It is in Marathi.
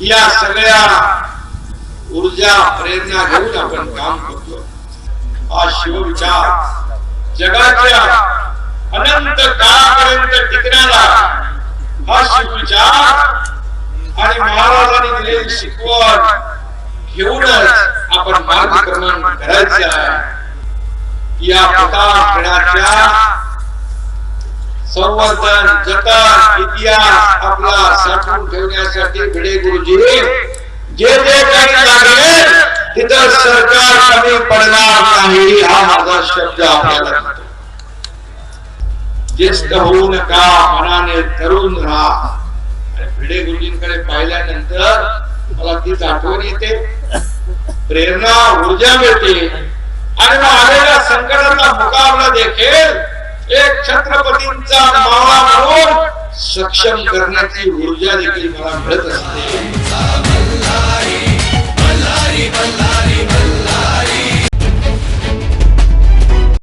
या सगळ्या ऊर्जा प्रेरणा घेऊन आपण काम करतो. हा शिवविचार जगाच्या अनंत काळापर्यंत टिकण्याला हा शिवविचार आणि महाराजांनी दिलेली शिकवण घेऊनच आपण मार्गक्रमण करायचं आहे. या प्रताप संवर्धन जतन इतिहास आपला साठवून ठेवण्यासाठी भिडे गुरुजी. जे जे काही लागले तिथं सरकार कमी पडणार नाही हा माझा शब्द आपल्याला ज्येष्ठ होऊ नका मनाने तरुण राहा. भिडे गुरुजींकडे पाहिल्यानंतर मला तीच आठवण येते. प्रेरणा ऊर्जा मिळते. आणि मग आलेल्या संकटाचा मुकाबला देखील एक छत्रपतींचा मावळा म्हणून सक्षम करण्याची ऊर्जा देखील मला मिळत असते.